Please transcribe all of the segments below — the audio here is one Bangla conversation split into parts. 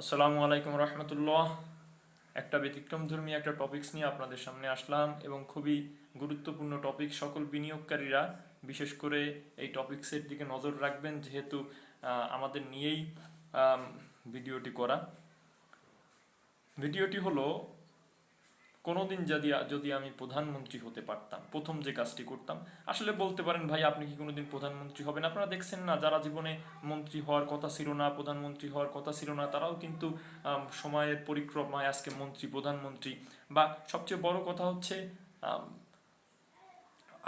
আসসালামু আলাইকুম রহমতুল্লাহ। একটা ব্যতিক্রম ধর্মী একটা টপিক্স নিয়ে আপনাদের সামনে আসলাম এবং খুবই গুরুত্বপূর্ণ টপিক সকল বিনিয়োগকারীরা, বিশেষ করে এই টপিক্সের দিকে নজর রাখবেন যেহেতু আমাদের নিয়েই ভিডিওটি করা। ভিডিওটি হলো কোনোদিন যদি যদি আমি প্রধানমন্ত্রী হতে পারতাম, প্রথম যে কাজটি করতাম, আসলে বলতে পারেন, ভাই, আপনি কি কোনোদিন প্রধানমন্ত্রী হবেন? আপনারা দেখছেন না, যারা জীবনে মন্ত্রী হওয়ার কথা ছিল না, প্রধানমন্ত্রী হওয়ার কথা ছিল না, তারাও কিন্তু সময়ের পরিক্রমায় আজকে মন্ত্রী, প্রধানমন্ত্রী। বা সবচেয়ে বড় কথা হচ্ছে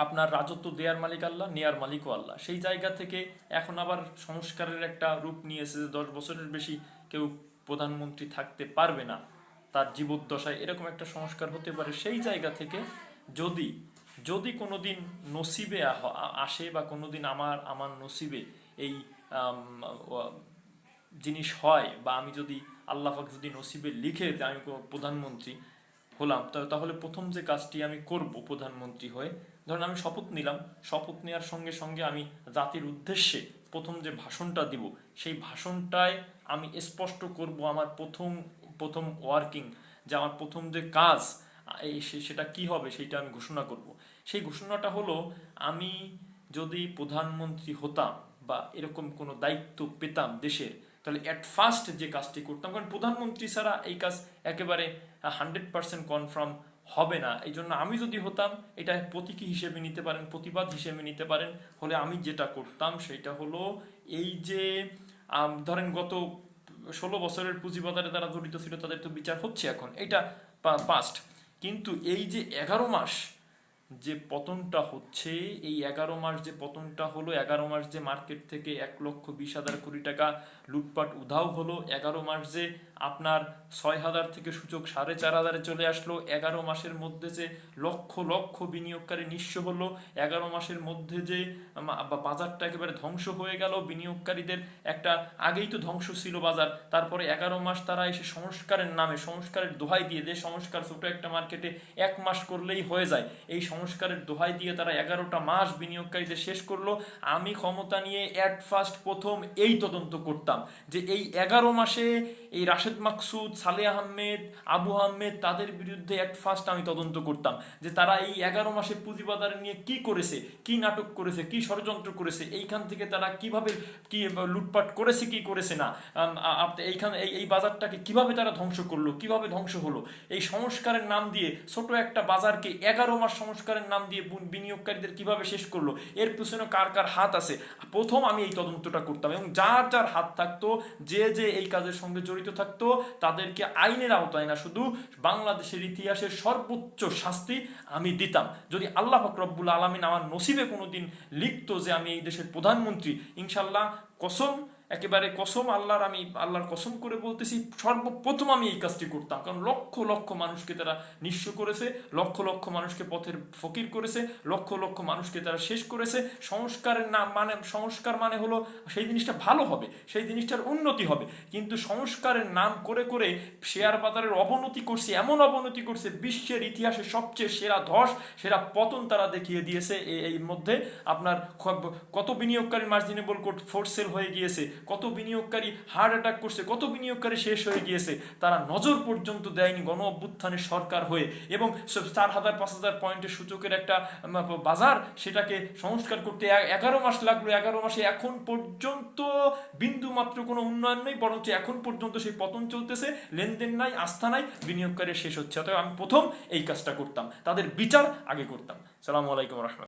আপনার রাজত্ব দেয়ার মালিক আল্লাহ, নেয়ার মালিকও আল্লাহ। সেই জায়গা থেকে এখন আবার সংস্কারের একটা রূপ নিয়ে এসেছে, দশ বছরের বেশি কেউ প্রধানমন্ত্রী থাকতে পারবে না। তার জীবদ্দশায় এরকম একটা সংস্কার হতে পারে সেই জায়গা থেকে যদি যদি কোনোদিন নসিবে আসে বা কোনো দিন আমার আমার নসিবে এই জিনিস হয় বা আমি যদি আল্লাহ পাক যদি নসিবে লিখে যে আমি প্রধানমন্ত্রী হলাম তাহলে প্রথম যে কাজটি আমি করব প্রধানমন্ত্রী হয়ে, ধরুন আমি শপথ নিলাম, শপথ নেওয়ার সঙ্গে সঙ্গে আমি জাতির উদ্দেশ্যে প্রথম যে ভাষণটা দিব, সেই ভাষণটায় আমি স্পষ্ট করব আমার প্রথম প্রথম ওয়ার্কিং যে আমার প্রথম যে কাজ সেটা কি হবে সেটা আমি ঘোষণা করব। সেই ঘোষণাটা হলো, আমি যদি প্রধানমন্ত্রী হতাম বা এরকম কোনো দায়িত্ব পেতাম দেশের তাহলে অ্যাট ফার্স্ট যে কাজটি করতাম, কারণ প্রধানমন্ত্রী ছাড়া এই কাজ একেবারে হান্ড্রেড পার্সেন্ট কনফার্ম হবে না। এই জন্য আমি যদি হতাম, এটা প্রতীকী হিসেবে নিতে পারেন, প্রতিবাদ হিসেবে নিতে পারেন, হলে আমি যেটা করতাম সেটা হলো, এই যে ধরেন গত ষোলো বছরের পুঁজিবাজারে তারা জড়িত ছিল তাদের তো বিচার হচ্ছে এখন। এটা পাস্ট কিন্তু এই যে এগারো মাস যে পতনটা হচ্ছে, এই এগারো মাস যে পতনটা হলো, এগারো মাস যে মার্কেট থেকে এক লক্ষ বিশ হাজার কোটি টাকা লুটপাট উধাও হলো, এগারো মাস যে আপনার ছয় হাজার থেকে সূচক সাড়ে চার হাজারে চলে আসলো, এগারো মাসের মধ্যে যে লক্ষ লক্ষ বিনিয়োগকারী নিঃস্ব হলো, এগারো মাসের মধ্যে যে বাজারটা একেবারে ধ্বংস হয়ে গেল, বিনিয়োগকারীদের একটা আগেই তো ধ্বংস ছিল বাজার, তারপরে এগারো মাস তারা এসে সংস্কারের নামে, সংস্কারের দোহাই দিয়ে, যে সংস্কার ছোট একটা মার্কেটে এক মাস করলেই হয়ে যায়, এই সংস্কারের দোহাই দিয়ে তারা এগারোটা মাস বিনিয়োগকারীদের শেষ করল। আমি ক্ষমতা নিয়ে অ্যাট ফার্স্ট প্রথম এই তদন্ত করতাম যে এই এগারো মাসে এই রাশেদ মাকসুদ সালে আহমেদ, আবু আহমেদ তাদের বিরুদ্ধে অ্যাট ফার্স্ট আমি তদন্ত করতাম যে তারা এই এগারো মাসে পুঁজিবাজার নিয়ে কি করেছে, কি নাটক করেছে, কি ষড়যন্ত্র করেছে, এইখান থেকে তারা কীভাবে কি লুটপাট করেছে, কি করেছে না? এইখানে, এই বাজারটাকে কীভাবে তারা ধ্বংস করল, কীভাবে ধ্বংস হলো? এই সংস্কারের নাম দিয়ে ছোট একটা বাজারকে এগারো মাস সংস্কারের নাম দিয়ে বিনিয়োগকারীদের কীভাবে শেষ করল? এর পিছনে কার কার হাত আছে? প্রথম আমি এই তদন্তটা করতাম এবং যার যার হাত থাকতো, যে যে এই কাজের সঙ্গে জড়িত থাকতো, তাদেরকে আইনের আওতায় না, শুধু বাংলাদেশের ইতিহাসের সর্বোচ্চ শাস্তি আমি দিতাম। যদি আল্লাহ ফকরব্বুল আলমিন আমার নসিবে কোনোদিন লিখতো যে আমি এই দেশের প্রধানমন্ত্রী ইনশাল্লাহ কসম একেবারে কসম আল্লাহর আমি, আল্লাহর কসম করে বলতেছি, সর্বপ্রথম আমি এই কাজটি করতাম। কারণ লক্ষ লক্ষ মানুষকে তারা নিঃস্ব করেছে, লক্ষ লক্ষ মানুষকে পথের ফকির করেছে, লক্ষ লক্ষ মানুষকে তারা শেষ করেছে। সংস্কারের নাম মানে সংস্কার মানে হলো সেই জিনিসটা ভালো হবে, সেই জিনিসটার উন্নতি হবে। কিন্তু সংস্কারের নাম করে করে শেয়ার বাজারের অবনতি করছে, এমন অবনতি করছে, বিশ্বের ইতিহাসে সবচেয়ে সেরা ধস, সেরা পতন তারা দেখিয়ে দিয়েছে এই মধ্যে। আপনার কত বিনিয়োগকারী মার্জিনেবল কোর্ট ফোর্স সেল হয়ে গিয়েছে কত বিনিয়োগকারী হার্ট অ্যাটাক করছে, কত বিনিয়োগকারী শেষ হয়ে গিয়েছে, তারা নজর পর্যন্ত দেয়নি গণ অভ্যুত্থানের সরকার হয়ে এবং চার হাজার, পাঁচ হাজার পয়েন্টের সূচকের একটা বাজার সেটাকে সংস্কার করতে এগারো মাস লাগল, এগারো মাসে এখন পর্যন্ত বিন্দু মাত্র কোনো উন্নয়ন নেই, বরঞ্চ এখন পর্যন্ত সেই পতন চলতেছে, লেনদেন নাই, আস্থা নাই বিনিয়োগকারী শেষ হচ্ছে। অতএব আমি প্রথম এই কাজটা করতাম, তাদের বিচার আগে করতাম। সালামু আলাইকুম রহমান